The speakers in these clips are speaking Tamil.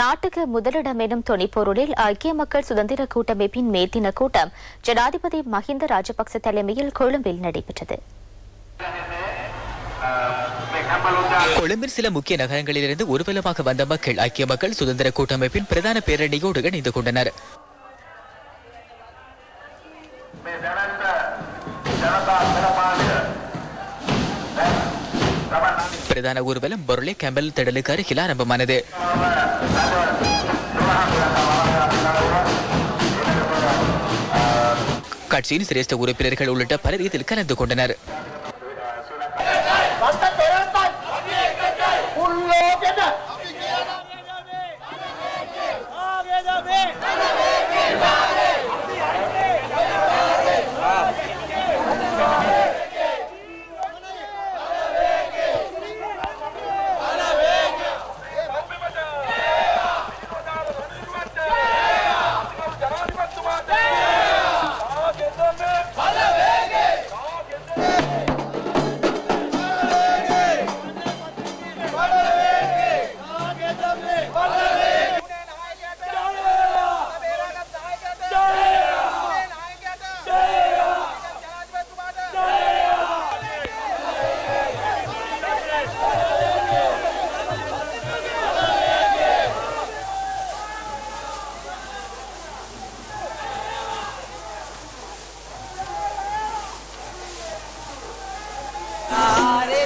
நாட்டுக்கு முதலிடம் எனும் துணைப்பொருளில் ஐக்கிய மக்கள் சுதந்திர கூட்டமைப்பின் மேத்தின கூட்டம் ஜனாதிபதி மஹிந்த ராஜபக்ச தலைமையில் கொழும்பில் நடைபெற்றது. கொழும்பின் சில முக்கிய நகரங்களிலிருந்து ஊர்வலமாக வந்த மக்கள் ஐக்கிய மக்கள் சுதந்திர கூட்டமைப்பின் பிரதான பேரணியோடு இணைந்து கொண்டனர். பிரதான ஊர்வலம் பொருளை கெம்பல் திடலுக்கு அருகில் ஆரம்பமானது. கட்சியின் சிரேஷ்ட உறுப்பினர்கள் உள்ளிட்ட பலர் இதில் கலந்து கொண்டனர்.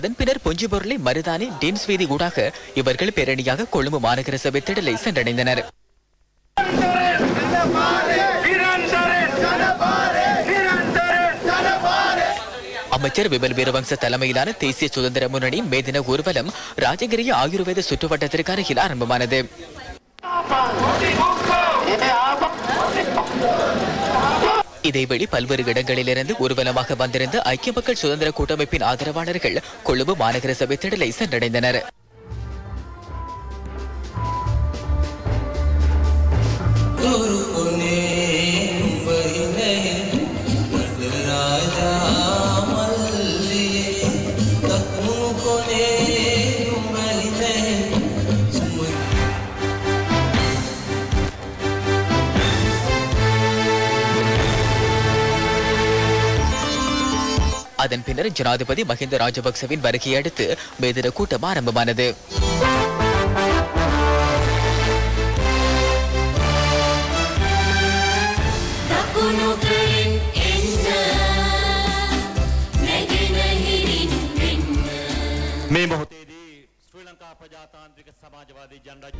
அதன் பின்னர் பொஞ்சி பொருளை மருதானி டீம்ஸ் வீதி ஊடாக இவர்கள் பேரணியாக கொழும்பு மாநகர சபை திடலை சென்றடைந்தனர். அமைச்சர் விமல் வீரவங்ச தலைமையிலான தேசிய சுதந்திர முன்னணி மேதின ஊர்வலம் ராஜகிரிய ஆயுர்வேத சுற்றுவட்டத்திற்கு அருகில் ஆரம்பமானது. இதேவேளை பல்வேறு இடங்களிலிருந்து ஊர்வலமாக வந்திருந்த ஐக்கிய மக்கள் சுதந்திர கூட்டமைப்பின் ஆதரவாளர்கள் கொழும்பு மாநகர சபை திடலை சென்றடைந்தனர். அதன் பின்னர் ஜனாதிபதி மஹிந்த ராஜபக்சவின் வருகையை அடுத்து மேதின கூட்டம் ஆரம்பமானது දකුණු කරෙන් එන්න නැගෙනහිරින් වෙන්න මේ මොහොතේදී ශ්‍රී ලංකා ප්‍රජාතාන්ත්‍රික සමාජවාදී ජනරජ